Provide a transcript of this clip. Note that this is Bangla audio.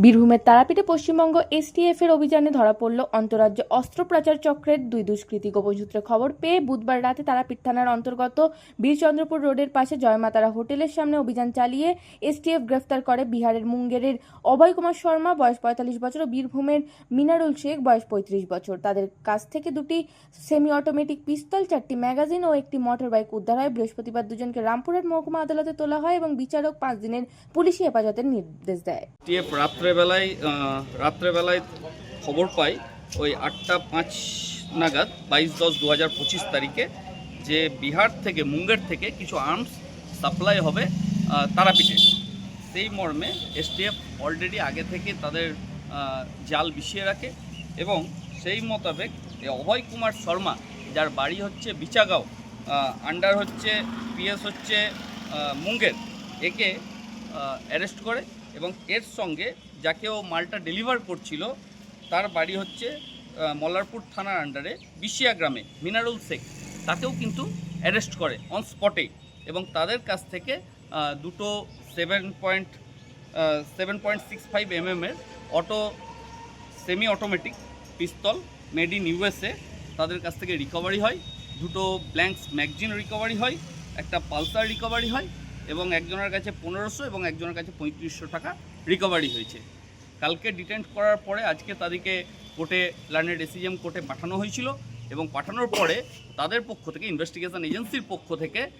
বীরভূমের তারাপীঠে পশ্চিমবঙ্গ এসটিএফ এর অভিযানে ধরা পড়ল অন্তরাজ্য অস্ত্র পাচার চক্রের দুই দুষ্কৃতী গোপন সূত্রে খবর পেয়ে বুধবার রাতে তারাপীঠ থানার অন্তর্গত বীরচন্দ্রপুর রোডের পাশে জয়মাতারা হোটেলের সামনে অভিযান চালিয়ে এসটিএফ গ্রেফতার করে বিহারের মুঙ্গেরের অভয় কুমার শর্মা, বয়স পঁয়তাল্লিশ বছর, ও বীরভূমের মিনারুল শেখ, বয়স পঁয়ত্রিশ বছর। তাদের কাছ থেকে দুটি সেমি অটোমেটিক পিস্তল চারটি ম্যাগাজিন ও একটি মোটর বাইক উদ্ধার হয়। বৃহস্পতিবার দুজনকে রামপুরহাট মহকুমা আদালতে তোলা হয় এবং বিচারক পাঁচ দিনের পুলিশি হেফাজতের নির্দেশ দেয়। রাত্রেবেলায় রাত্রেবেলায় খবর পাই ওই আটটা পাঁচ নাগাদ, বাইশ দশ দু হাজার পঁচিশ তারিখে যে বিহার থেকে মুঙ্গের থেকে কিছু আর্মস সাপ্লাই হবে তারাপীঠে। সেই মর্মে এসটিএফ অলরেডি আগে থেকে তাদের জাল বিছিয়ে রাখে এবং সেই মোতাবেক অভয় কুমার শর্মা, যার বাড়ি হচ্ছে বিচাগাঁও আন্ডার হচ্ছে পিএস হচ্ছে মুঙ্গের, একে অ্যারেস্ট করে। এবং এর সঙ্গে যাকে ও মালটা ডেলিভার করছিল, তার বাড়ি হচ্ছে মল্লারপুর থানার আন্ডারে বিশিয়া গ্রামে, মিনারুল শেখ। তাকেও কিন্তু অ্যারেস্ট করে অন স্পটে এবং তাদের কাছ থেকে দুটো seven point seven point six five এমএমের auto semi automatic pistol made in USA তাদের কাছ থেকে রিকভারি হয়। দুটো ব্ল্যাঙ্কস ম্যাগজিন রিকভারি হয়, একটা পালসার রিকভারি হয় এবং একজনের কাছে পনেরোশো এবং একজনের কাছে পঁয়ত্রিশশো টাকা রিকভারি হয়েছে। কালকে ডিটেন্ট করার পরে আজকে তাদেরকে কোর্টে লার্নেড এসিজিএম কোর্টে পাঠানো হয়েছিল এবং পাঠানোর পরে তাদের পক্ষ থেকে ইনভেস্টিগেশন এজেন্সির পক্ষ থেকে